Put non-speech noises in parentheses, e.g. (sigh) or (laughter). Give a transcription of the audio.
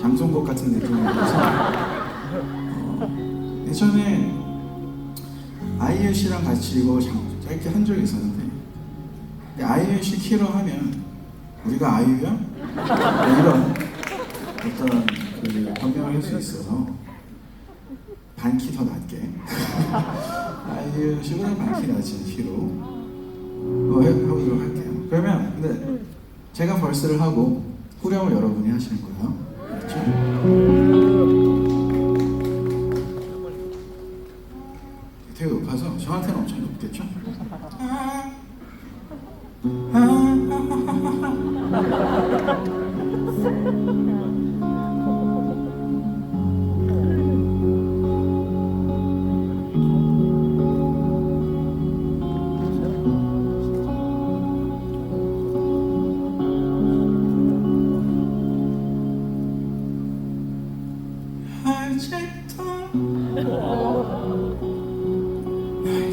장송곡 같은 느낌이 들어서 어, 예전에 아이유 씨랑 같이 이거 장- 짧게 한 적이 있었는데 아이유 씨 키로 하면 우리가 아이유야? 뭐 이런 어떤 그 변명을 할 수 있어서 반키 더 낮게 (laughs) 아이유 씨보다 반키 낮은 키로 어, 해- 해보도록 할게요. 그러면 근데 제가 벌스를 하고 후렴을 여러분이 하시는 거예요. 되게 높아서 저한테는 엄청 높겠죠? (laughs) (laughs) 아직도 나의